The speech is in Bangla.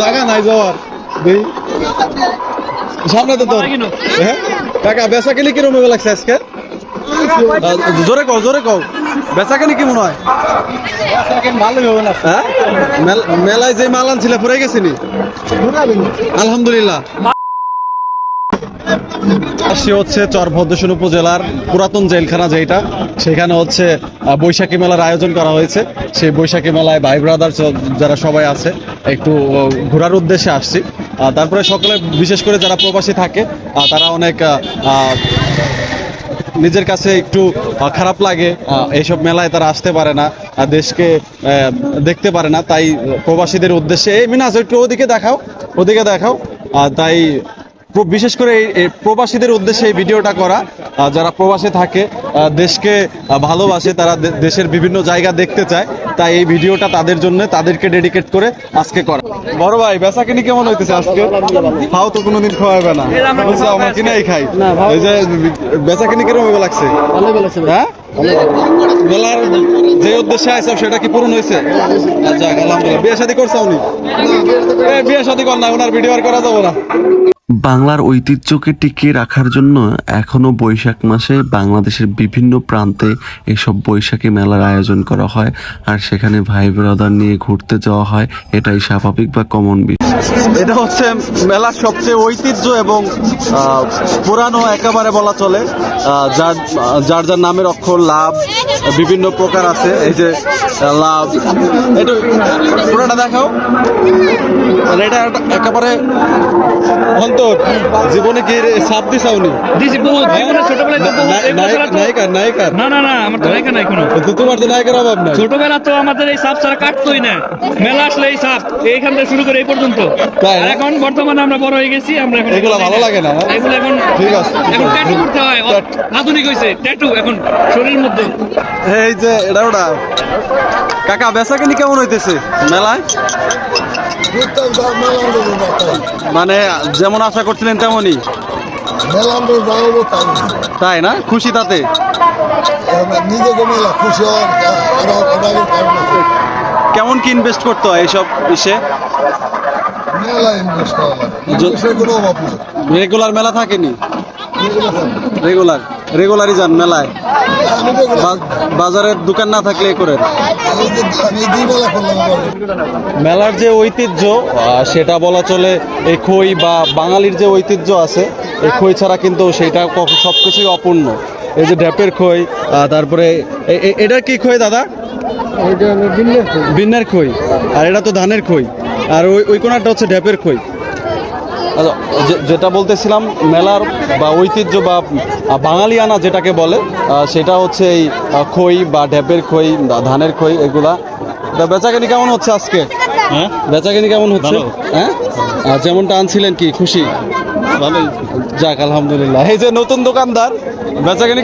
জায়গা নাই যাওয়ার। দেই। সামনে তো তোর। কিনো। হ্যাঁ? কাকা বেচা কিনি কিরম হবে লাগছে আজকে? জোরে কও জোরে কও। বেচা কিনি কি মনে হয়? হ্যাঁ মেলায় যে মাল আনছিল ফুরাই গেছিনি আলহামদুলিল্লাহ। সে হচ্ছে চরভদ্রসন উপজেলার পুরাতন জেলখানা যেটা সেখানে হচ্ছে বৈশাখী মেলার আয়োজন করা হয়েছে। সেই বৈশাখী মেলায় ভাই ব্রাদার যারা সবাই আছে, একটু ঘোরার উদ্দেশ্যে আসছি। তারপরে সকলে, বিশেষ করে যারা প্রবাসী থাকে তারা অনেক নিজের কাছে একটু খারাপ লাগে। এইসব মেলায় তারা আসতে পারে না দেশকে দেখতে পারে না। তাই প্রবাসীদের উদ্দেশ্যে, এই মিনাজ একটু ওদিকে দেখাও ওদিকে দেখাও। তাই বিশেষ করে এই- প্রবাসীদের উদ্দেশ্যে এই ভিডিওটা করা যারা প্রবাসে থাকে দেশকে ভালোবাসে তারা দেশের বিভিন্ন জায়গা দেখতে চায় তাই এই ভিডিওটা তাদের জন্য তাদেরকে ডেডিকেট করে আজকে করা। বড় ভাই বেচা কিনি কেমন হইতেছে আজকে? খাও তো কোনোদিন খাওয়াবে না। বুঝছ, আমরা কিনেই খাই। এই যে বেচা কিনি কীরকম লাগছে? হ্যাঁ? মেলার যে উদ্দেশ্যে আইসব সেটা কি পূরণ হয়েছে আচ্ছা আলহামদুলিল্লাহ। বিয়ে শাদী করছ উনি? বিয়ে শাদী কর না ওনার ভিডিও আর করা যাব না। বাংলার ঐতিহ্যকে টিকিয়ে রাখার জন্য এখনও বৈশাখ মাসে বাংলাদেশের বিভিন্ন প্রান্তে এসব বৈশাখী মেলার আয়োজন করা হয় আর সেখানে ভাই ব্রাদার নিয়ে ঘুরতে যাওয়া হয় এটাই স্বাভাবিক বা কমন বিষয় এটা হচ্ছে মেলার সবচেয়ে ঐতিহ্য এবং আহ, পুরানো একেবারে বলা চলে যার যার যার নামের অক্ষর লাভ বিভিন্ন প্রকার আছে এই যে লাভ। একটু পুরোটা দেখাও। মানে এটা একেবারে অন্তর। জীবনে কি সাপ দিছি তো নায়িকার নায়িকার না না না আমার তো নায়িকা নাই কোনো তো তোমার তো নায়িকার অভাব নাই। ছোটবেলা তো আমাদের এই সাপ ছাড়া কাটতোই না। মেলা আসলে এই সাপ এইখান থেকে শুরু করে এই পর্যন্ত। এখন বর্তমানে আমরা বড় হয়ে গেছি আমরা এখন এগুলো ভালো লাগে না, হ্যাঁ? এগুলো এখন ঠিক আছে। এখন ট্যাটু করতে হয়। আধুনিক হয়েছে ট্যাটু এখন মধ্যে এই যে এটা ওটা। কাকা বেচা কিনি কেমন হইতেছে? মেলায়? মানে যেমন আশা করছিলেন তেমনই। তাই। তাই না? খুশি তাতে? নিজেকে মেলা খুশি কেমন কি ইনভেস্ট করতে হয় এইসব ইসে? রেগুলার মেলা থাকেনি? রেগুলার রেগুলারই যান মেলায়। বাজারের দোকান না থাকলে এ করেন। মেলার যে ঐতিহ্য সেটা বলা চলে এই খই বা বাঙালির যে ঐতিহ্য আছে এই খই ছাড়া কিন্তু সেটা সব কিছুই অপূর্ণ। এই যে ঢ্যাপের খই তারপরে এটার কি খই দাদা? বিন্নের খই। আর এটা তো ধানের খই। আর ওই ওই কোনাটা হচ্ছে ঢ্যাপের খই। যেটা বলতেছিলাম মেলার বা ঐতিহ্য বা বাঙালি আনা যেটাকে বলে সেটা হচ্ছে এই খই বা ঢেপের খই বা ধানের খই এগুলা। বেচাকেনি কেমন হচ্ছে আজকে? হ্যাঁ? বেচাকেনি কেমন হচ্ছে? হ্যাঁ? আর যেমনটা আনছিলেন কি খুশি? ভালোই। যাক আলহামদুলিল্লাহ। এই যে নতুন দোকানদার বেচাকেনি